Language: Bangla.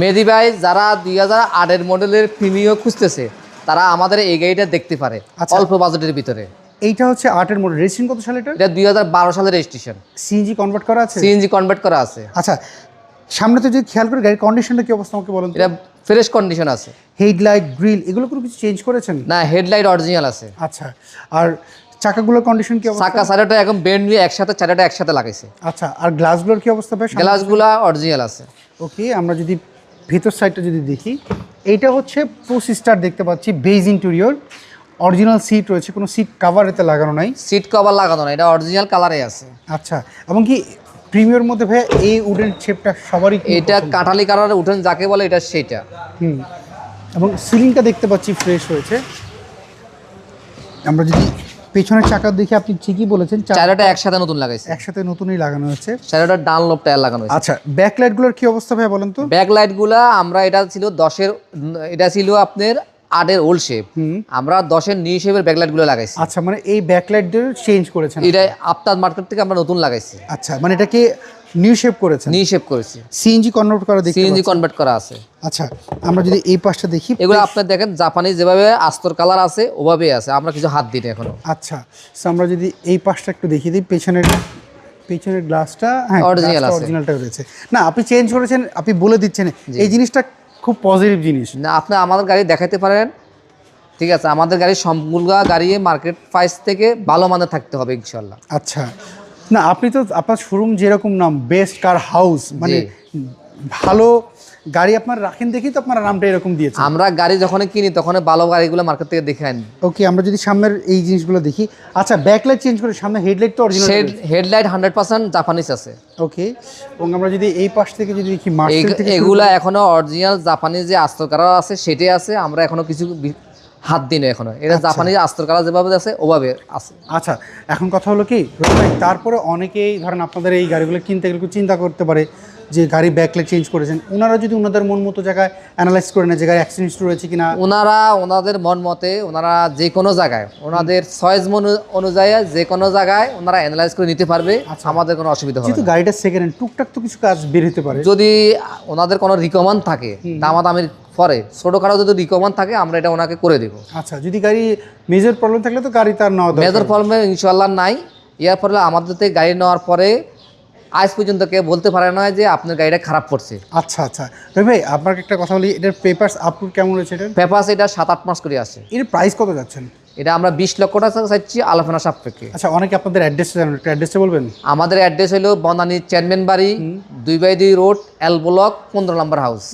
মেদি ভাই যারা দুই হাজার আটের মডেলের প্রিমিও খুঁজতেছে তারা আমাদের এই গাড়িটা দেখতে পারে আচ্ছা। অল্প বাজেটের ভিতরে। এইটা হচ্ছে আটের মডেল। রেজিস্ট্রেশন কত সালে এটা? এটা দুই হাজার বারো সালের রেজিস্ট্রেশন সিএনজি কনভার্ট করা আছে? সিএনজি কনভার্ট করা আছে। আচ্ছা সামনে তো যদি খেয়াল করে গাড়ির কন্ডিশনটা কি অবস্থা আমাকে বলেন এটা ফ্রেশ কন্ডিশন আছে। হেডলাইট গ্রিল এগুলো কোনো কিছু চেঞ্জ করেছেন? না হেডলাইট অরিজিনাল আছে। আচ্ছা আর চাকাগুলোর কন্ডিশন কি অবস্থা? চাকা চারটা এখন বেন্ড নিয়ে একসাথে চারটা একসাথে লাগাইছে। আচ্ছা আর গ্লাসগুলোর কি অবস্থা ভাই গ্লাসগুলো অরিজিনাল আছে। ওকে আমরা যদি ভিতর সাইডটা যদি দেখি এইটা হচ্ছে পোস্ট স্টার দেখতে পাচ্ছি বেজ ইন্টেরিয়র অরিজিনাল সিট রয়েছে কোনো সিট কাভার এতে লাগানো নাই। সিট কভার লাগানো না এটা অরিজিনাল কালারে আছে। আচ্ছা এবং কি প্রিমিয়র মধ্যে ভাই এই উডেন শেপটা সবারই এটা। কাটালি কালারে উঠেন যাকে বলে এটা সেটা। হুম এবং সিলিংটা দেখতে পাচ্ছি ফ্রেশ হয়েছে। আমরা যদি পেছনের চাকা দেখে আপনি ঠিকই বলেছেন চাকাটা একসাথে নতুন লাগাইছে। একসাথে নতুনই লাগানো হয়েছে। চাকাটা ডানলপ টায়ার লাগানো হয়েছে। আচ্ছা ব্যাকলাইটগুলোর কি অবস্থা ভাই বলেন তো? ব্যাক লাইটগুলা আমরা এটা ছিল দশের এটা ছিল আপনার আটের ওল্ড শেপ হুম। আমরা দশের নিউ শেপের ব্যাক লাইটগুলো লাগাইছি। আচ্ছা মানে এই ব্যাকলাইট চেঞ্জ করেছেন এটা আপনার মার্কেট থেকে আমরা নতুন লাগাইছি। আচ্ছা মানে এটাকে নিউ শেপ করেছেন? নিউ শেপ করেছি। সিএনজি কনভার্ট করা দেখতে সিএনজি কনভার্ট করা আছে। আচ্ছা আমরা যদি এই পাশটা দেখি এগুলো আপনার দেখেন জাপানি যেভাবে আস্তর কালার আছে ওভাবেই আছে। আমরা কিছু হাত দিই এখনও। আচ্ছা so আমরা যদি এই পাশটা একটু দেখিয়ে দিই পেছনের পেছনের গ্লাসটা হ্যাঁ আছে। অরিজিনালটা রয়েছে। না আপনি চেঞ্জ করেছেন আপনি বলে দিচ্ছেন। এই জিনিসটা খুব পজিটিভ জিনিস। না আপনি আমাদের গাড়ি দেখাতে পারেন। ঠিক আছে আমাদের গাড়ি সম্পূর্ণ গাড়ি মার্কেট প্রাইস থেকে ভালো মানের থাকতে হবে ইনশাল্লাহ আচ্ছা না আপনি তো আপনার শোরুম যেরকম নাম বেস্ট কার হাউস মানে ভালো গাড়ি আপনার রাখেন দেখি তো আপনার নামটা এরকম দিয়েছে আমরা গাড়ি যখন কিনি তখন ভালো গাড়িগুলো মার্কেট থেকে দেখে আনি। ওকে আমরা যদি সামনের এই জিনিসগুলো দেখি। আচ্ছা ব্যাকলাইট চেঞ্জ করে সামনে হেডলাইট তো original headlight hundred percent Japanese আছে। ওকে এবং আমরা যদি এই পাশ থেকে যদি দেখি এগুলা এখনও অরিজিনাল জাপানি যে আস্তর কালার আছে সেটাই আছে। আমরা এখনও কিছু হাত দিই না এখনও। এটা জাপানি আস্তর কালার যেভাবে আছে ওভাবে আছে। আচ্ছা এখন কথা হলো কি তারপরে অনেকেই ধরেন আপনাদের এই গাড়িগুলো কিনতে গেলে চিন্তা করতে পারে যে গাড়ি ব্যাকলাইট চেঞ্জ করেছেন। ওনারা যদি ওনাদের মন মতো জায়গায় অ্যানালাইজ করে নেয় যে গাড়ি অ্যাক্সিডেন্ট রয়েছে কিনা। ওনারা ওনাদের মন মতে ওনারা যে কোনো জায়গায় ওনাদের চয়েস অনুযায়ী যে কোনো জায়গায় ওনারা অ্যানালাইজ করে নিতে পারবে আমাদের কোনো অসুবিধা হবে যেহেতু গাড়িটা সেকেন্ড হ্যান্ড টুকটাক তো কিছু কাজ বের হতে পারে। যদি ওনাদের কোনো রিকমেন্ড থাকে দামাদামির পরে ছোটোখাটো যদি রিকমেন্ড থাকে আমরা এটা ওনাকে করে দেবো। আচ্ছা যদি গাড়ি মেজর প্রবলেম থাকলে তো গাড়ি তার নেওয়া মেজর প্রবলেম ইনশাল্লাহ নাই। ইয়ার ফলে আমাদের থেকে গাড়ি নেওয়ার পরে আজ পর্যন্ত কেউ বলতে পারে না যে আপনার গাড়িটা খারাপ পড়ছে আচ্ছা আচ্ছা। রবি ভাই আপনাকে একটা কথা বলি এটার পেপারস আপলোড কেমন রয়েছে এটা পেপাস এটা সাত আট মাস করে আছে। এর প্রাইস কত যাচ্ছেন? এটা আমরা বিশ লক্ষ টাকা চাইছি আলোচনা সাপেক্ষে। আচ্ছা অনেকে আপনাদের অ্যাড্রেস জানেন একটা অ্যাড্রেসটা বলবেন? আমাদের অ্যাড্রেস হলো বনানী চেয়ারম্যান বাড়ি দুই বাই দুই রোড এল ব্লক পনেরো নম্বর হাউস